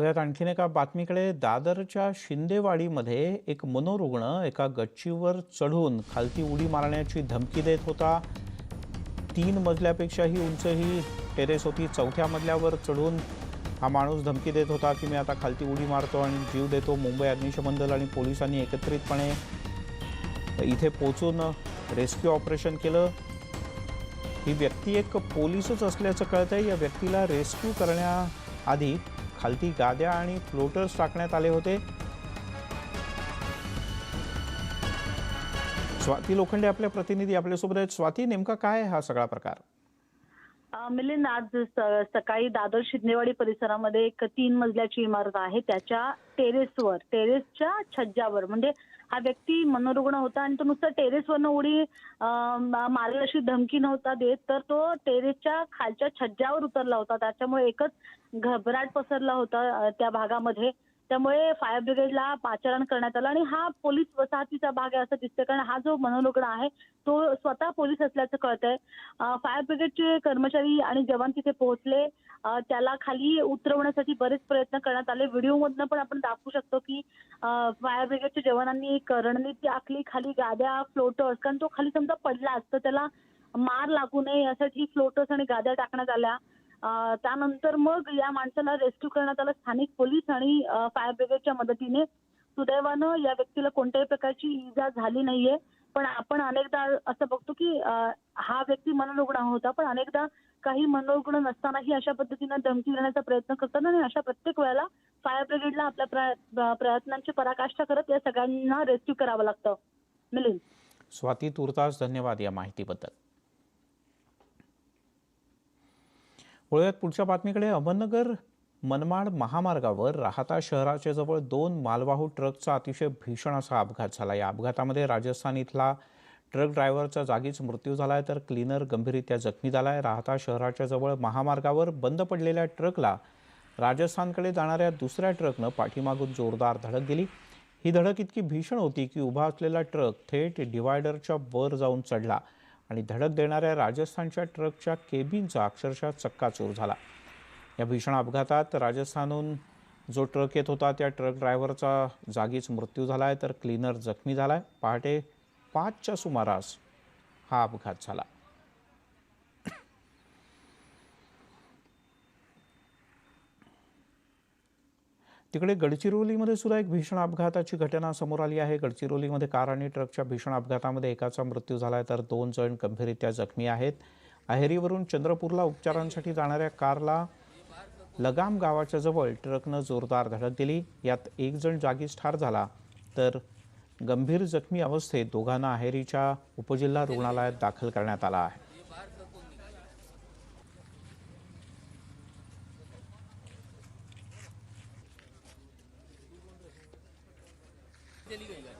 होत्यात आणखीन एका बातमीकडे. दादरच्या शिंदेवाडीमध्ये एक मनोरुग्ण एका गच्चीवर चढून खालती उडी मारण्याची धमकी देत होता. तीन मजल्यापेक्षाही उंच ही टेरेस होती. चौथ्या मजल्यावर चढून हा माणूस धमकी देत होता की मी आता खालती उडी मारतो आणि जीव देतो मुंबई अग्निशमन दल आणि पोलिसांनी एकत्रितपणे इथे पोचून रेस्क्यू ऑपरेशन केलं. ही व्यक्ती एक पोलीसच असल्याचं कळतंय. या व्यक्तीला रेस्क्यू करण्याआधी खालती गाद्या आणि फ्लोटर्स टाकण्यात आले होते. स्वाती लोखंडे आपल्या प्रतिनिधी आपल्यासोबत आहेत. स्वाती नेमका काय हा सगळा प्रकार? मिलिंद आज स- सकाळी दादर शिंदेवाडी परिसरामध्ये एक तीन मजल्याची इमारत आहे. त्याच्या टेरेसवर टेरेसच्या छज्जावर. म्हणजे हा व्यक्ती मनोरुग्ण होता आणि तो नुसता टेरेसवरनं उडी अ, मा- मारेल अशी धमकी नव्हता देत तर तो टेरेसच्या खालच्या छज्जावर उतरला होता. त्याच्यामुळे एकच घबराट पसरला होता त्या भागामध्ये. त्यामुळे फायर ब्रिगेडला पाचारण करण्यात आलं आणि हा पोलीस वसाहतीचा भाग आहे असं दिसतंय. कारण हा जो मनोरुग्ण आहे तो स्वतः पोलीस असल्याचं कळतंय. फायर ब्रिगेडचे कर्मचारी आणि जवान तिथे पोहोचले. त्याला खाली उतरवण्यासाठी बरेच प्रयत्न करण्यात आले. व्हिडिओमधनं पण आपण दाखवू शकतो की फायर ब्रिगेडच्या जवानांनी एक रणनीती आखली. खाली गाद्या फ्लोटर्स कारण तो खाली समजा पडला असतं त्याला मार लागू नये यासाठी फ्लोटर्स आणि गाद्या टाकण्यात आल्या. त्यानंतर मग या माणसाला रेस्क्यू करण्यात आलं. स्थानिक पोलीस आणि फायर ब्रिगेडच्या मदतीने सुदैवानं या व्यक्तीला कोणत्याही प्रकारची इजा झाली नाहीये. पण आपण अनेकदा असं बघतो की हा व्यक्ती मनोरुग्ण होता. पण अनेकदा काही मनोरुग्ण नसतानाही अशा पद्धतीनं धमकी देण्याचा प्रयत्न करतात आणि अशा प्रत्येक वेळेला फायर ब्रिगेडला आपल्या प्रयत्नांची पराकाष्ठा करत या सगळ्यांना रेस्क्यू करावं लागतं. मिलिंद. स्वाती तुर्तास धन्यवाद या माहितीबद्दल. वळूयात पुढच्या बातमीकडे. अहमदनगर मनमाड महामार्गावर राहता शहराच्या जवळ दोन मालवाहू ट्रकचा अतिशय भीषण असा अपघात झाला. या अपघातामध्ये राजस्थान इथला ट्रक ड्रायव्हरचा जागीच मृत्यू झाला आहे तर क्लीनर गंभीररित्या जखमी झाला आहे राहता शहराच्या जवळ महामार्गावर बंद पडलेल्या ट्रकला राजस्थानकडे जाणाऱ्या दुसऱ्या ट्रकनं पाठीमागून जोरदार धडक दिली. ही धडक इतकी भीषण होती की उभा असलेला ट्रक थेट डिवायडरच्या वर जाऊन चढला. आणि धडक देणाऱ्या राजस्थानच्या ट्रकच्या केबिनचा अक्षरशः चक्काचूर झाला. या भीषण अपघातात राजस्थानहून जो ट्रक येत होता त्या ट्रक ड्रायव्हरचा जागीच मृत्यू झाला आहे तर क्लीनर जखमी झाला आहे पहाटे पाचच्या सुमारास हा अपघात झाला. तिकडे गडचिरोलीमध्ये सुद्धा एक भीषण अपघाताची घटना समोर आली आहे. गडचिरोलीमध्ये कार आणि ट्रकच्या भीषण अपघातामध्ये एकाचा मृत्यू झाला आहे तर दोन जण गंभीररित्या जखमी आहेत. अहेरीवरून चंद्रपूरला उपचारांसाठी जाणाऱ्या कारला लगाम गावाच्या जवळ ट्रकनं जोरदार धडक दिली. यात एक जण जागीच ठार झाला तर गंभीर जखमी अवस्थेत दोघांना अहेरीच्या उपजिल्हा रुग्णालयात दाखल करण्यात आला आहे. తెలియదు.